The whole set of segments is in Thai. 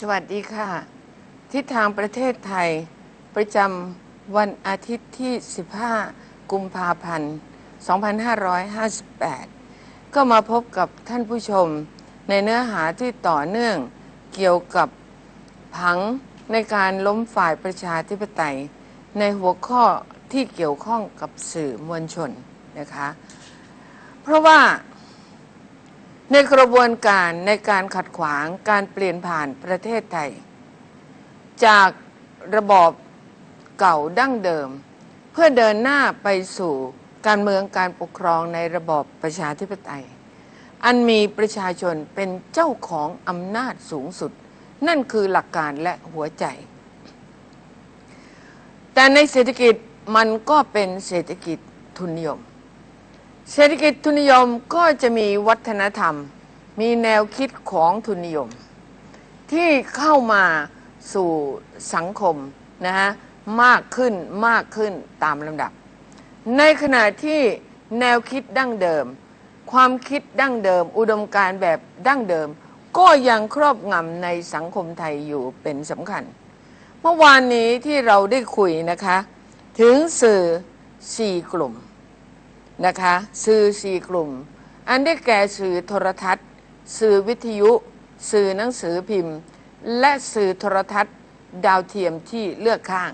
สวัสดีค่ะ ทิศทางประเทศไทย ประจำวันอาทิตย์ที่ 15 กุมภาพันธ์ 2558 ก็มาพบกับท่านผู้ชมในเนื้อหาที่ต่อเนื่องเกี่ยวกับผังในการล้มฝ่ายประชาธิปไตย ในหัวข้อที่เกี่ยวข้องกับสื่อมวลชนนะคะ เพราะว่า ในกระบวนการในการขัดขวางการเปลี่ยนผ่านประเทศไทย จากระบอบเก่าดั้งเดิม เพื่อเดินหน้าไปสู่การเมืองการปกครองในระบอบประชาธิปไตย อันมีประชาชนเป็นเจ้าของอำนาจสูงสุด นั่นคือหลักการและหัวใจ แต่ในเศรษฐกิจมันก็เป็นเศรษฐกิจทุนนิยม เศรษฐกิจทุนนิยมก็จะมีวัฒนธรรม มีแนวคิดของทุนนิยม ที่เข้ามาสู่สังคมนะฮะมากขึ้นมากขึ้นตามลำดับ ในขณะที่แนวคิดดั้งเดิม ความคิดดั้งเดิม อุดมการแบบดั้งเดิม ก็ยังครอบงำในสังคมไทยอยู่เป็นสำคัญ เมื่อวานนี้ที่เราได้คุยนะคะ ถึงสื่อสี่กลุ่ม นะคะสื่อสี่กลุ่ม อันได้แก่สื่อโทรทัศน์ สื่อวิทยุ สื่อหนังสือพิมพ์ และสื่อโทรทัศน์ ดาวเทียมที่เลือกข้าง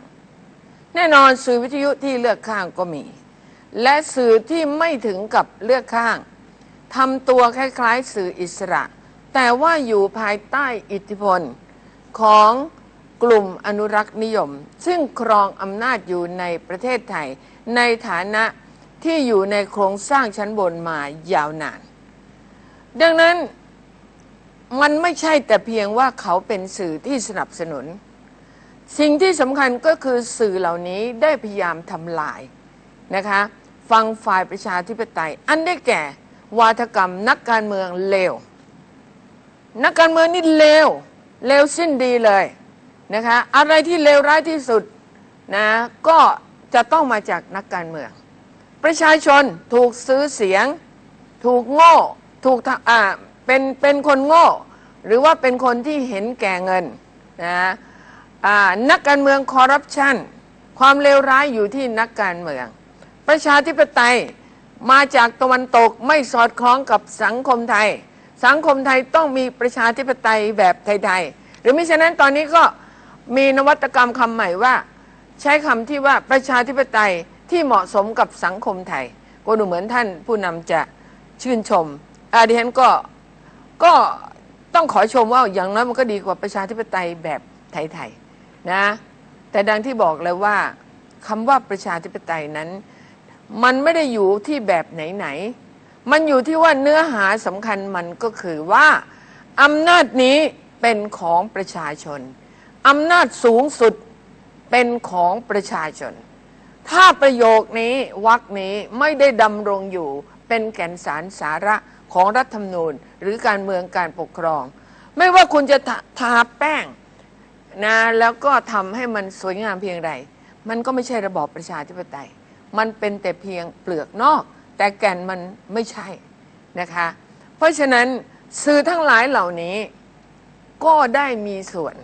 แน่นอนสื่อวิทยุที่เลือกข้างก็มี และสื่อที่ไม่ถึงกับเลือกข้างทำตัวคล้ายๆ สื่ออิสระ แต่ว่าอยู่ภายใต้อิทธิพลของกลุ่มอนุรักษ์นิยม ซึ่งครองอำนาจอยู่ในประเทศไทยในฐานะ ที่อยู่ในโครงสร้างชั้นบนมายาวนาน ดังนั้นมันไม่ใช่แต่เพียงว่าเขาเป็นสื่อที่สนับสนุน สิ่งที่สำคัญก็คือสื่อเหล่านี้ได้พยายามทำลายนะคะฟังฝ่ายประชาธิปไตย อันได้แก่ วาทกรรมนักการเมืองเลว นักการเมืองนี่เลวเลวสิ้นดีเลยนะคะอะไรที่เลวร้ายที่สุดนะก็จะต้องมาจากนักการเมือง ประชาชนถูกซื้อเสียง ถูกโง่ถูกทำอ่าเป็นเป็นคนโง่ หรือว่าเป็นคนที่เห็นแก่เงินนะอ่านักการเมืองคอร์รัปชันความเลวร้ายอยู่ที่นักการเมือง ประชาธิปไตยมาจากตะวันตกไม่สอดคล้องกับสังคมไทย สังคมไทยต้องมีประชาธิปไตยแบบไทยๆหรือมิฉะนั้นตอนนี้ก็มีนวัตกรรมคำใหม่ว่า ใช้คำที่ว่าประชาธิปไตย ที่เหมาะสมกับสังคมไทย ก็ดูเหมือนท่านผู้นำจะชื่นชมอาดิฉันก็ก็ต้องขอชมว่าอย่างน้อยมันก็ดีกว่าประชาธิปไตยแบบไทยๆนะ แต่ดังที่บอกเลยว่าคำว่าประชาธิปไตยนั้น มันไม่ได้อยู่ที่แบบไหนๆมันอยู่ที่ว่าเนื้อหาสำคัญมันก็คือว่าอำนาจนี้เป็นของประชาชนอำนาจสูงสุดเป็นของประชาชน ถ้าประโยคนี้วรรคนี้ไม่ได้ดำรงอยู่เป็นแก่นสารสาระของรัฐธรรมนูญ หรือการเมืองการปกครอง ไม่ว่าคุณจะทาทาแป้งนะแล้วก็ทำให้มันสวยงามเพียงใดมันก็ไม่ใช่ระบอบประชาธิปไตย มันเป็นแต่เพียงเปลือกนอก แต่แก่นมันไม่ใช่นะคะ เพราะฉะนั้นสื่อทั้งหลายเหล่านี้ก็ได้มีส่วน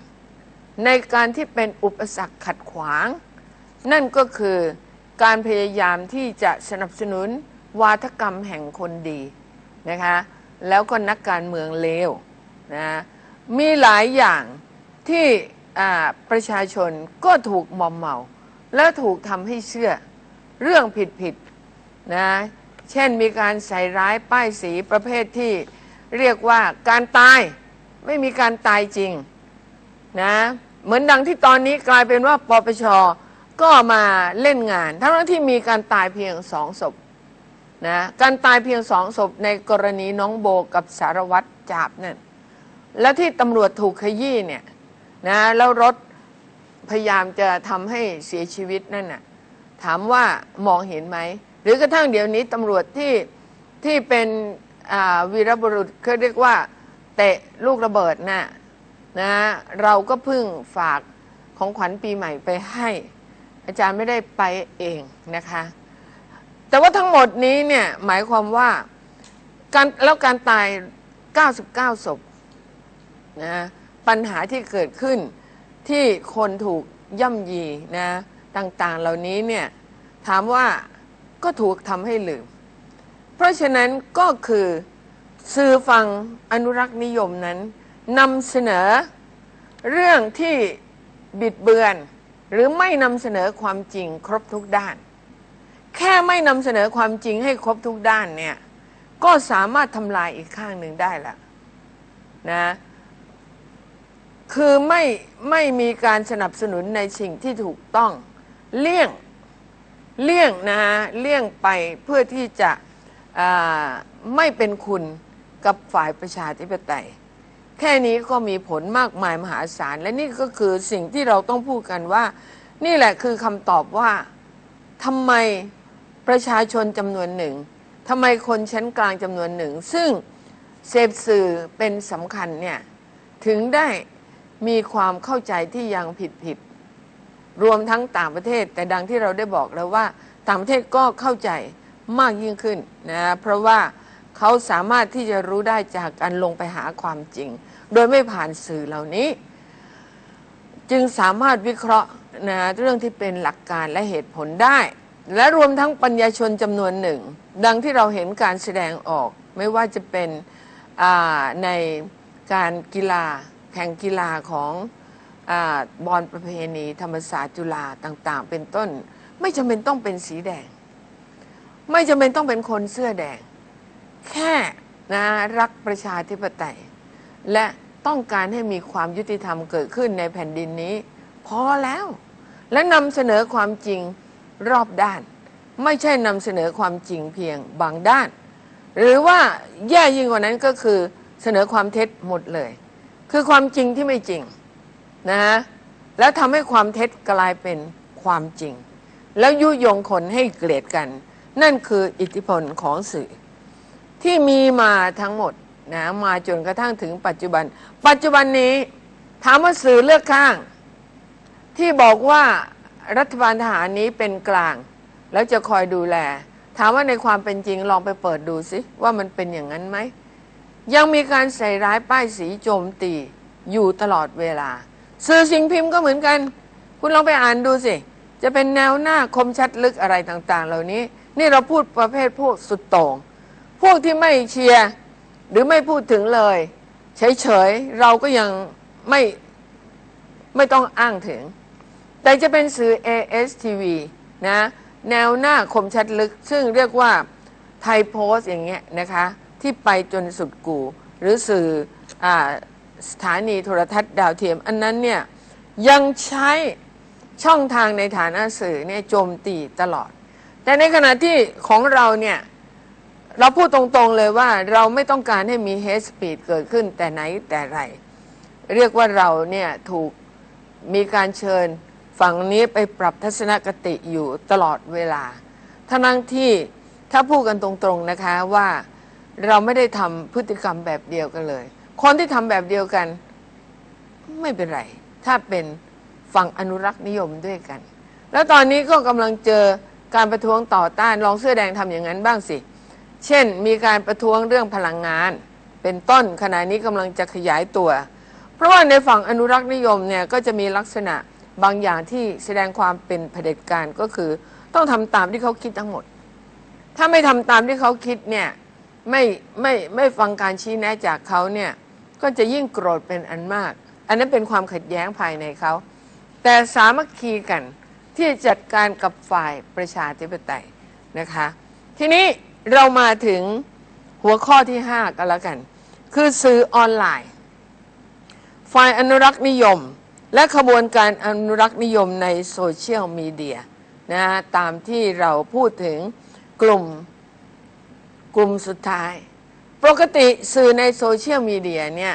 ในการที่เป็นอุปสรรคขัดขวาง นั่นก็คือการพยายามที่จะสนับสนุนวาทกรรมแห่งคนดีนะคะแล้วก็นักการเมืองเลวนะมีหลายอย่างที่ประชาชนก็ถูกมอมเมา และถูกทำให้เชื่อเรื่องผิดๆนะเช่นมีการใส่ร้ายป้ายสีประเภทที่เรียกว่าการตายไม่มีการตายจริงนะเหมือนดังที่ตอนนี้กลายเป็นว่าปปช ก็มาเล่นงาน ทั้งที่มีการตายเพียงสองศพนะการตายเพียงสองศพในกรณีน้องโบกับสารวัตรจาบนั่นแล้วที่ตำรวจถูกขยี้เนี่ยนะแล้วรถพยายามจะทำให้เสียชีวิตนั่นน่ะถามว่ามองเห็นไหม หรือกระทั่งเดี๋ยวนี้ตำรวจที่ที่เป็นวีรบุรุษเขาเรียกว่า เตะลูกระเบิดน่ะนะเราก็พิ่งฝากของขวัญปีใหม่ไปให้ อาจารย์ไม่ได้ไปเองนะคะ แต่ว่าทั้งหมดนี้เนี่ยหมายความว่าการแล้วการตาย 99 ศพนะปัญหาที่เกิดขึ้นที่คนถูกย่ำยีนะต่างๆเหล่านี้เนี่ยถามว่าก็ถูกทำให้ลืม เพราะฉะนั้นก็คือสื่อฟังอนุรักษ์นิยมนั้นนำเสนอเรื่องที่บิดเบือน หรือไม่นำเสนอความจริงครบทุกด้าน แค่ไม่นำเสนอความจริงให้ครบทุกด้านเนี่ยก็สามารถทำลายอีกข้างหนึ่งได้ละนะคือไม่ไม่มีการสนับสนุนในสิ่งที่ถูกต้องเลี่ยงเลี่ยงนะฮะเลี่ยงไปเพื่อที่จะไม่เป็นคุณกับฝ่ายประชาธิปไตย แค่นี้ก็มีผลมากมายมหาศาล และนี่ก็คือสิ่งที่เราต้องพูดกันว่า นี่แหละคือคำตอบว่าทำไมประชาชนจำนวนหนึ่งทำไมคนชั้นกลางจำนวนหนึ่ง ซึ่งเสพสื่อเป็นสำคัญเนี่ยถึงได้มีความเข้าใจที่ยังผิดผิดๆรวมทั้งต่างประเทศ แต่ดังที่เราได้บอกแล้วว่า ต่างประเทศก็เข้าใจมากยิ่งขึ้นนะเพราะว่า เขาสามารถที่จะรู้ได้จากการลงไปหาความจริง โดยไม่ผ่านสื่อเหล่านี้ จึงสามารถวิเคราะห์นะเรื่องที่เป็นหลักการและเหตุผลได้ และรวมทั้งปัญญาชนจำนวนหนึ่ง ดังที่เราเห็นการแสดงออก ไม่ว่าจะเป็นในการกีฬาแข่งกีฬาของอบอลประเพณี ธรรมศาสตร์จุฬาต่างๆ เป็นต้น ไม่จำเป็นต้องเป็นสีแดง ไม่จำเป็นต้องเป็นคนเสื้อแดง แค่นะรักประชาธิปไตย และต้องการให้มีความยุติธรรมเกิดขึ้นในแผ่นดินนี้ พอแล้ว และนำเสนอความจริงรอบด้าน ไม่ใช่นำเสนอความจริงเพียงบางด้าน หรือว่าแย่ยิ่งกว่านั้นก็คือเสนอความเท็จหมดเลย คือความจริงที่ไม่จริงนะฮะแล้วทำให้ความเท็จกลายเป็นความจริง แล้วยุยงคนให้เกลียดกัน นั่นคืออิทธิพลของสื่อ ที่มีมาทั้งหมดนะมาจนกระทั่งถึงปัจจุบัน ปัจจุบันนี้ถามว่าสื่อเลือกข้าง ที่บอกว่ารัฐบาลทหารนี้เป็นกลาง แล้วจะคอยดูแล ถามว่าในความเป็นจริงลองไปเปิดดูสิว่ามันเป็นอย่างนั้นไหม ยังมีการใส่ร้ายป้ายสีโจมตีอยู่ตลอดเวลา สื่อสิ่งพิมพ์ก็เหมือนกัน คุณลองไปอ่านดูสิ จะเป็นแนวหน้าคมชัดลึกอะไรต่าง ๆ เหล่านี้ นี่เราพูดประเภทพวกสุดโต่ง พวกที่ไม่เชียร์หรือไม่พูดถึงเลย เฉยๆ เราก็ยังไม่ไม่ต้องอ้างถึง แต่จะเป็นสื่อ ASTV นะแนวหน้าคมชัดลึก ซึ่งเรียกว่าไทยโพสต์อย่างเงี้ยนะคะ ที่ไปจนสุดกูหรือสื่ออสถานีโทรทัศน์ดาวเทียม อันนั้นเนี่ยยังใช้ช่องทางในฐานะสื่อเนี่ยโจมตีตลอด แต่ในขณะที่ของเราเนี่ย เราพูดตรงๆเลยว่าเราไม่ต้องการให้มี hate speech เกิดขึ้นแต่ไหนแต่ไร เรียกว่าเราเนี่ยถูกมีการเชิญฝั่งนี้ไปปรับทัศนคติอยู่ตลอดเวลา ทั้งที่ถ้าพูดกันตรงๆนะคะว่าเราไม่ได้ทำพฤติกรรมแบบเดียวกันเลย คนที่ทำแบบเดียวกัน ไม่เป็นไร ถ้าเป็นฝั่งอนุรักษ์นิยมด้วยกัน แล้วตอนนี้ก็กำลังเจอการประท้วงต่อต้านลองเสื้อแดงทำอย่างนั้นบ้างสิ เช่น มีการประท้วงเรื่องพลังงาน เป็นต้นขณะนี้กำลังจะขยายตัว เพราะว่าในฝั่งอนุรักษ์นิยมเนี่ยก็จะมีลักษณะบางอย่างที่แสดงความเป็นเผด็จการก็คือ ต้องทำตามที่เขาคิดทั้งหมด ถ้าไม่ทำตามที่เขาคิดเนี่ยไม่ไม่ไม่ฟังการชี้แนะจากเขาเนี่ยก็จะยิ่งโกรธเป็นอันมาก อันนั้นเป็นความขัดแย้งภายในเขา แต่สามัคคีกันที่จะจัดการกับฝ่ายประชาธิปไตยนะคะ ทีนี้ เรามาถึงหัวข้อที่5กันแล้วกัน คือสื่อออนไลน์ ฝ่ายอนุรักษ์นิยม และขบวนการอนุรักษ์นิยมในโซเชียลมีเดียนะฮะตามที่เราพูดถึงกลุ่มกลุ่มสุดท้าย ปกติสื่อในโซเชียลมีเดียเนี่ย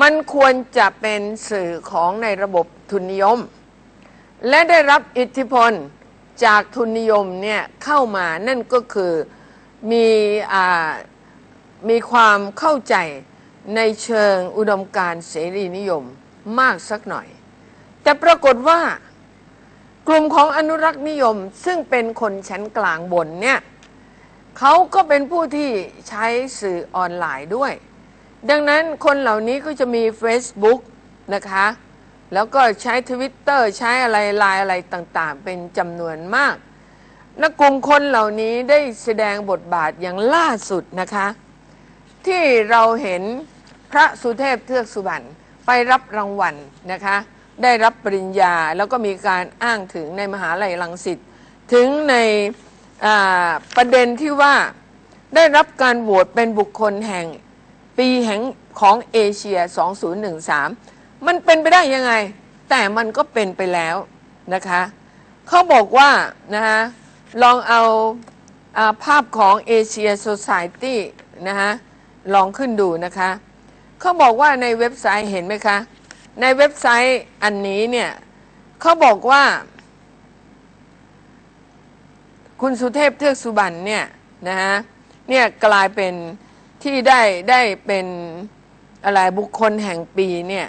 มันควรจะเป็นสื่อของในระบบทุนนิยม และได้รับอิทธิพลจากทุนนิยมเนี่ยเข้ามานั่นก็คือ มีมีความเข้าใจในเชิงอุดมการณ์เสรีนิยมมากสักหน่อย แต่ปรากฏว่ากลุ่มของอนุรักษ์นิยมซึ่งเป็นคนชั้นกลางบนเนี่ยเขาก็เป็นผู้ที่ใช้สื่อออนไลน์ด้วย ดังนั้นคนเหล่านี้ก็จะมี Facebook นะคะ แล้วก็ใช้ทวิตเตอร์ใช้อะไรไลน์อะไรต่างๆ เป็นจำนวนมาก และกลุ่มคนเหล่านี้ได้แสดงบทบาทอย่างล่าสุดนะคะ ที่เราเห็นพระสุเทพเทือกสุบรรณไปรับรางวัลนะคะ ได้รับปริญญาแล้วก็มีการอ้างถึงในมหาลัยรังสิตถึงในประเด็นที่ว่าได้รับการโหวตเป็นบุคคลแห่งปีแห่งของเอเชีย 2013 มันเป็นไปได้ยังไง แต่มันก็เป็นไปแล้วนะคะ เขาบอกว่านะฮะ ลองเอาอาภาพของเอเชีย Society นะฮะลองขึ้นดูนะคะเขาบอกว่าในเว็บไซต์เห็นไหมคะ ในเว็บไซต์อันนี้เนี่ยเขาบอกว่า คุณสุเทพเทือกสุบรรณเนี่ยนะฮะเนี่ยกลายเป็นที่ได้ได้เป็นอะไรบุคคลแห่งปีเนี่ย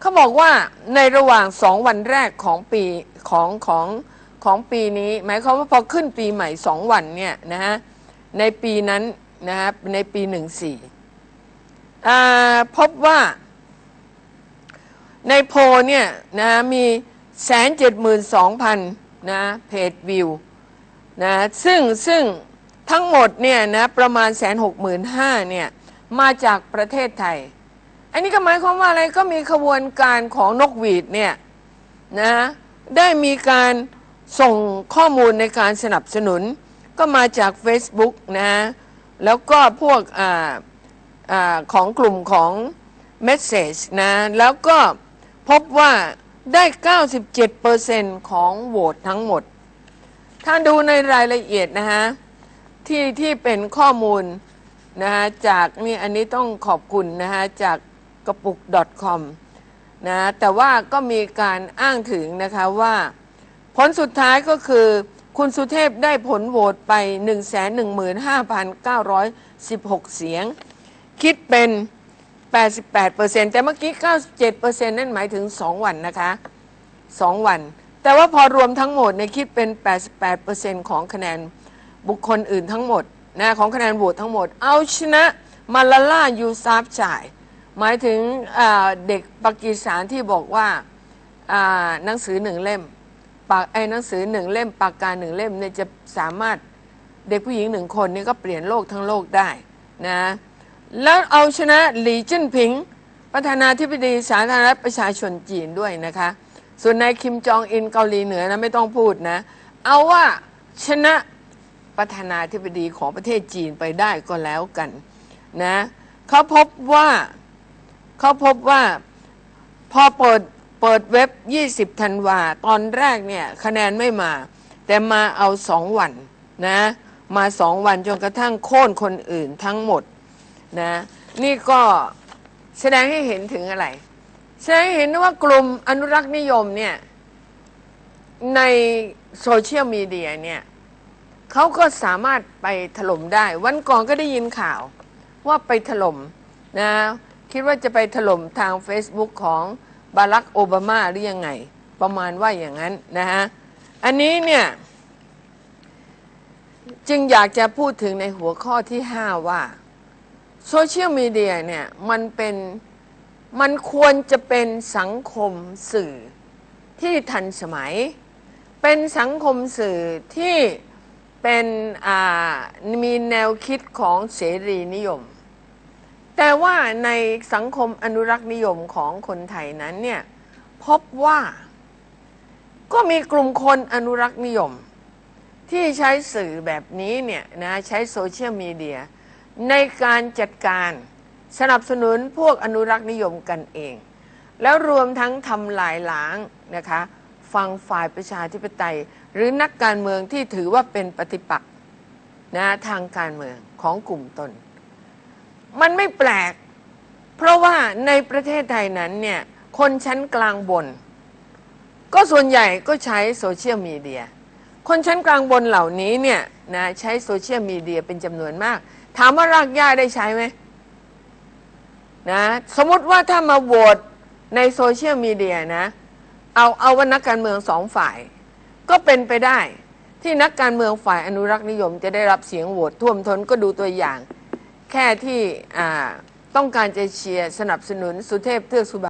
เขาบอกว่าในระหว่างสองวันแรกของปีของของของ สองปีนี้ หมายความว่าพอขึ้นปีใหม่สองวันเนี่ยนะฮะในปีนั้นนะฮะในปีหนึ่งสี่พบว่าในโพลเนี่ยนะมีแสนเจ็ดหมื่นสองพันนะเพจวิวนะซึ่งซึ่งทั้งหมดเนี่ยนะประมาณแสนหกหมื่นห้าเนี่ยมาจากประเทศไทย อันนี้ก็หมายความว่าอะไรก็มีขบวนการของนกหวีดเนี่ยนะได้มีการ ส่งข้อมูลในการสนับสนุน ก็มาจาก Facebook นะแล้วก็พวกออของกลุ่มของ Message นะแล้วก็พบว่าได้ 97%ของโหวตทั้งหมด ถ้าดูในรายละเอียดนะฮะที่ที่เป็นข้อมูลนะฮะจากนี่อันนี้ต้องขอบคุณนะฮะจากกระปุก .com นะแต่ว่าก็มีการอ้างถึงนะคะว่า ผลสุดท้ายก็คือ คุณสุเทพได้ผลโหวตไป 115,916 เสียง คิดเป็น 88%แต่เมื่อกี้ 97%นั่นหมายถึง 2 วันนะคะ 2 วัน แต่ว่าพอรวมทั้งหมดเนี่ยคิดเป็น 88%ของคะแนนบุคคลอื่นทั้งหมดนะของคะแนนโหวตทั้งหมด เอาชนะมาลาล่ายูซาฟจ่าย หมายถึงเด็กปากีสถานที่บอกว่าอ่าหนังสือหนึ่งเล่ม ปากไอ้หนังสือหนึ่งเล่มปากกาหนึ่งเล่มเนี่ยจะสามารถเด็กผู้หญิงหนึ่งคนนี่ก็เปลี่ยนโลกทั้งโลกได้นะแล้วเอาชนะหลีจิ้นผิง ประธานาธิบดีสาธารณรัฐประชาชนจีนด้วยนะคะ ส่วนนายคิมจองอินเกาหลีเหนือนะไม่ต้องพูดนะ เอาว่าชนะประธานาธิบดีของประเทศจีนไปได้ก็แล้วกันนะเขาพบว่าเขาพบว่าพอเปิด เปิดเว็บ 20ธันวาตอนแรกเนี่ยคะแนนไม่มา แต่มาเอาสองวันนะ มาสองวันจนกระทั่งโค่นคนอื่นทั้งหมดนะนี่ก็แสดงให้เห็นถึงอะไร แสดงให้เห็นว่ากลุ่มอนุรักษ์นิยมเนี่ย ในโซเชียลมีเดียเนี่ยเขาก็สามารถไปถล่มได้ วันก่อนก็ได้ยินข่าวว่าไปถล่มนะคิดว่าจะไปถล่มทาง Facebook ของ บารักโอบามาหรือยังไง ประมาณว่าอย่างนั้นนะฮะอันนี้เนี่ย จึงอยากจะพูดถึงในหัวข้อที่ 5 ว่าโซเชียลมีเดียเนี่ยมันเป็นมันควรจะเป็นสังคมสื่อที่ทันสมัย เป็นสังคมสื่อที่เป็นมีแนวคิดของเสรีนิยม แต่ว่าในสังคมอนุรักษ์นิยมของคนไทยนั้นเนี่ยพบว่าก็มีกลุ่มคนอนุรักษ์นิยม ที่ใช้สื่อแบบนี้เนี่ยนะใช้โซเชียลมีเดียในการจัดการสนับสนุนพวกอนุรักษ์นิยมกันเอง แล้วรวมทั้งทำลายล้างนะคะฟังฝ่ายประชาธิปไตย หรือนักการเมืองที่ถือว่าเป็นปฏิปักษ์นะทางการเมืองของกลุ่มตน มันไม่แปลก เพราะว่าในประเทศไทยนั้นเนี่ยคนชั้นกลางบน ก็ส่วนใหญ่ก็ใช้โซเชียลมีเดียคนชั้นกลางบนเหล่านี้เนี่ยนะใช้โซเชียลมีเดียเป็นจำนวนมาก ถามว่ารากหญ้าได้ใช้ไหมนะสมมติว่าถ้ามาโหวตในโซเชียลมีเดียนะ เอาเอาว่านักการเมืองสองฝ่าย ก็เป็นไปได้ที่นักการเมืองฝ่ายอนุรักษ์นิยม จะได้รับเสียงโหวตท่วมท้นก็ดูตัวอย่าง แค่ที่ต้องการจะเชียร์สนับสนุนสุเทพเทือกสุบรรณ